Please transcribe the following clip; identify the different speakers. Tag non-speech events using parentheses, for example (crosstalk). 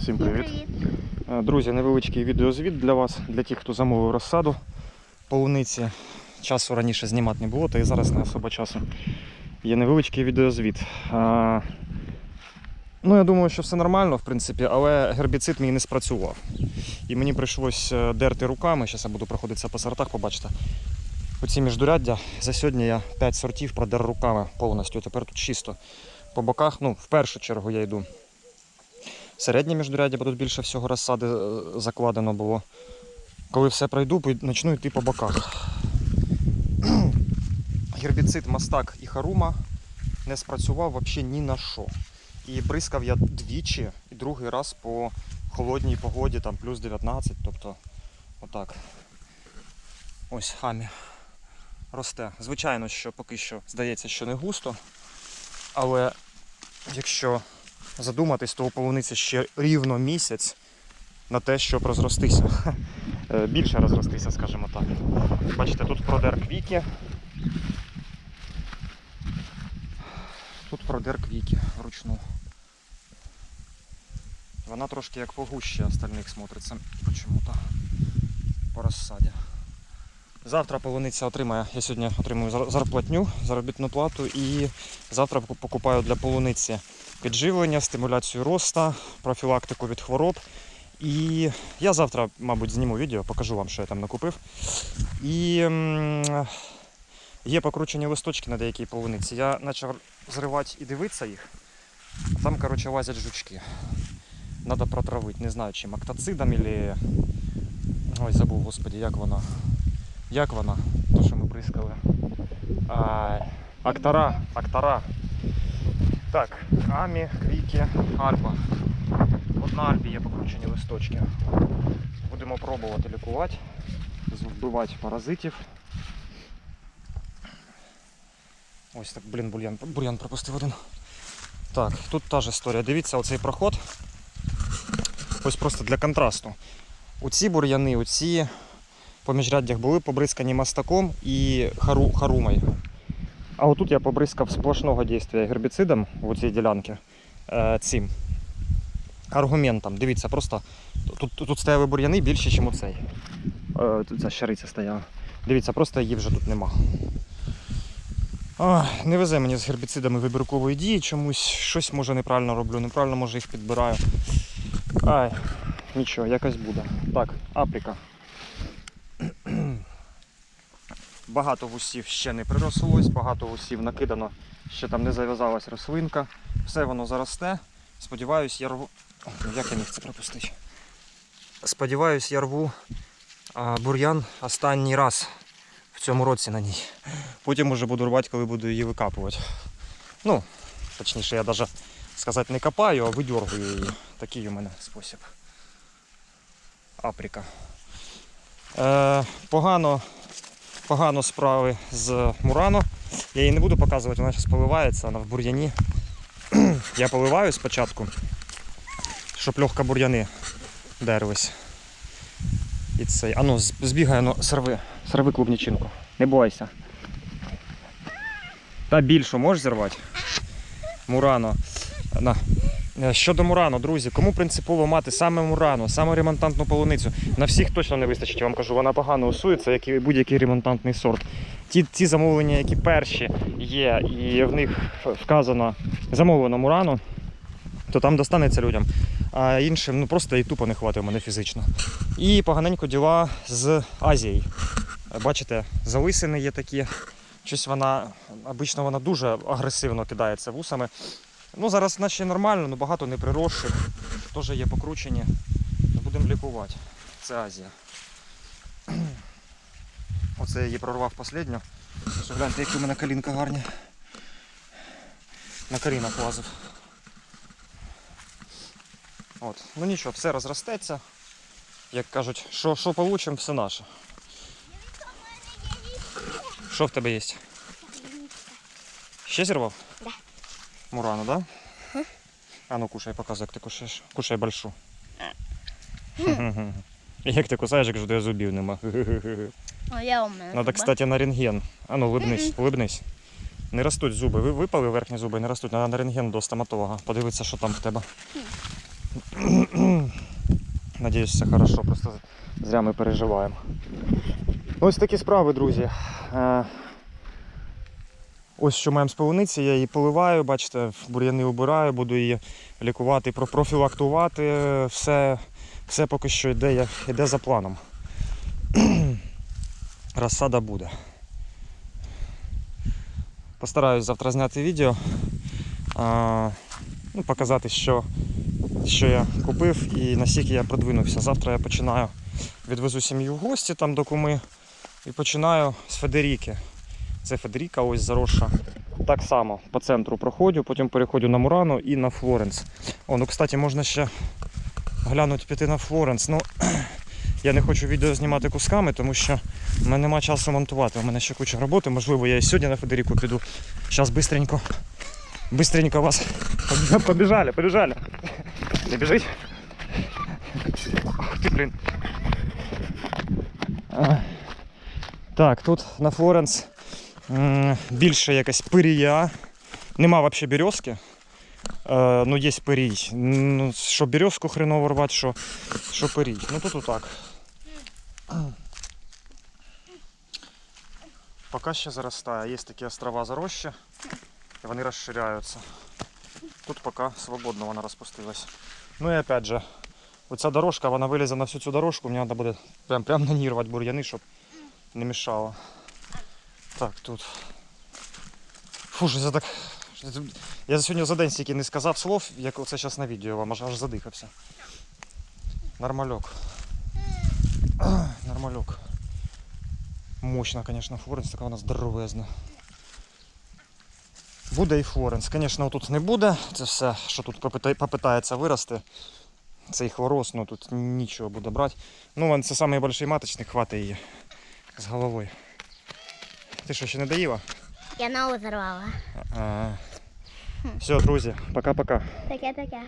Speaker 1: Всім привіт. Е, Друзі, невеличкий відеозвіт для вас, для тих, хто замовив розсаду полуниці. Часу раніше знімати не було, та і зараз не особо часу. Є невеличкий відеозвіт. А, Ну, я думаю, що все нормально, в принципі, але гербіцид мій не спрацював. І мені прийшлось е, дерти руками. Зараз я буду проходитися по сортах, побачите. Оці міждуряддя. За сьогодні я 5 сортів продер руками повністю. Тепер тут чисто. По боках, ну, в першу чергу я йду середнє міждуряддя, бо тут більше всього розсади е, закладено було. Коли все пройду, почну йти по боках. (clears throat) Гербіцид Мастак і Харума не спрацював взагалі ні на що. І бризкав я двічі, і другий раз по холодній погоді, там плюс 19, тобто отак. Ось хамі росте. Звичайно, що поки що здається, що не густо, але якщо задуматись, то у полуниці ще рівно місяць на те, щоб розростися. (laughs) Е, Більше розростися, скажімо так. Бачите, тут продер квіки. Тут продер квіки вручну. Вона трошки як погуще остальних смотриться почему-то по розсаді. Завтра полуниця отримає, я сьогодні отримую зарплатню, заробітну плату і завтра покупаю для полуниці підживлення, стимуляцію роста, профілактику від хвороб. І я завтра, мабуть, зніму відео, покажу вам, що я там накупив. І є покручені листочки на деякій полуниці. Я почав зривати і дивитися їх. Там, коротше, лазять жучки. Надо протравити, не знаю, чим актоцидом или. Ой, забув, господі, як вона. Як вона? То, що ми бризкали. А, актора, актора. Так, Амі, Квіки, Альба. От на Альбі є покручені листочки. Будемо пробувати лікувати, вбивати паразитів. Ось так, блін, бур'ян, бур'ян пропустив один. Так, тут та ж історія. Дивіться оцей проход. Ось просто для контрасту. Оці бур'яни, оці по міжряддях були побризкані мастаком і хару, харумою. А отут я побризкав сплошного дійства гербіцидом в цій ділянці е, цим аргументом. Дивіться, просто тут, тут стояли бур'яни більше, ніж оцей. Е, тут ця щариця стояла. Дивіться, просто її вже тут нема. Ах, не везе мені з гербіцидами вибіркової дії чомусь. Щось може неправильно роблю, неправильно може їх підбираю. Ай, нічого, якось буде. Так, Африка. Багато вусів ще не прирослось, багато вусів накидано, ще там не зав'язалась рослинка. Все воно заросте. Сподіваюсь, я рву. О, як я міг це пропустити? Сподіваюсь, я рву бур'ян останній раз в цьому році на ній. Потім уже буду рвати, коли буду її викапувати. Ну, точніше, я навіть сказати не копаю, а видергую її. Такий у мене спосіб. Априка. Е, погано, погано справи з Мурано. Я її не буду показувати, вона зараз поливається, вона в бур'яні. (clears throat) Я поливаю спочатку, щоб легко бур'яни дерлись. І цей. Ану, з- збігай, ну, сорви, сорви клубничинку. Не бойся. Та більшу можеш зірвати? Мурано. На. Е, Щодо Мурано, друзі, кому принципово мати саме Мурано, саме ремонтантну полуницю, на всіх точно не вистачить, я вам кажу, вона погано усується, як і будь-який ремонтантний сорт. Ті, ті замовлення, які перші є, і в них вказано замовлено Мурано, то там достанеться людям. А іншим ну просто і тупо не хватить мене фізично. І поганенько діла з Азією. Бачите, залисини є такі. Щось вона, обично вона дуже агресивно кидається вусами. Ну, зараз наче нормально, але багато неприросших. Теж є покручені. Будемо лікувати. Це Азія. (clears throat) Оце я її прорвав останню. Гляньте, які у мене колінка гарні. На корінах лазив. От. Ну нічого, все розростеться. Як кажуть, що, що получимо, все наше. Що в тебе є? Ще зірвав? Мурану, да? А ну кушай, показуй, як ти кушаєш. Кушай большу. (laughs) Як ти кусаєш, як ж зубів нема. (laughs)
Speaker 2: О, я у мене.
Speaker 1: Надо, кстати, на рентген. А ну, улыбнись, улыбнись. Не ростуть зуби. Ви випали верхні зуби, не ростуть. Надо на рентген до стоматолога. Подивитися, що там в тебе. (clears throat) Надіюсь, все хорошо, просто зря ми переживаємо. Ось такі справи, друзі. Е, Ось що маємо з полуниці, я її поливаю, бачите, бур'яни убираю, буду її лікувати, про- профілактувати. Все, все поки що йде, йде за планом. (clears throat) Розсада буде. Постараюсь завтра зняти відео, а, ну, показати, що, що я купив і наскільки я продвинувся. Завтра я починаю, відвезу сім'ю в гості там до куми і починаю з Федеріки. Це Федеріка, ось заросша. Так само по центру проходжу, потім переходжу на Мурану і на Флоренс. О, ну кстати, можна ще глянути піти на Флоренс. Ну, (clears throat) я не хочу відео знімати кусками, тому що в мене нема часу монтувати. У мене ще куча роботи. Можливо, я і сьогодні на Федеріку піду. Зараз бистренько. Быстренько вас. Побіжали, побіжали. Не біжить? Ах ти, блін. Так, тут на Флоренс більше якась пирія. Нема взагалі березки. Е, ну, є пирій. Ну, що березку хреново рвати, що, що пирій. Ну тут отак. Поки ще заростає. Є такі острова зарощі, і вони розширяються. Тут поки свободно вона розпустилась. Ну і опять же, оця дорожка, вона вилізе на всю цю дорожку, мені треба буде прям, прям на ній рвати бур'яни, щоб не мішало. Так, тут. Фу, це так. Я сьогодні за день стільки не сказав слов, як оце зараз на відео вам аж, аж задихався. Нормальок. (clears throat) Нормальок. Мощна, звісно, Флоренс, така вона здоровезна. Буде і Флоренс. Звісно, тут не буде. Це все, що тут попита- попитається вирости. Цей хворост, ну тут нічого буде брати. Ну, це найбільший маточник, хватить її з головою. Ти що, ще не доїла?
Speaker 2: Я на озеро.
Speaker 1: Все, друзі, пока-пока.
Speaker 2: Таке-таке.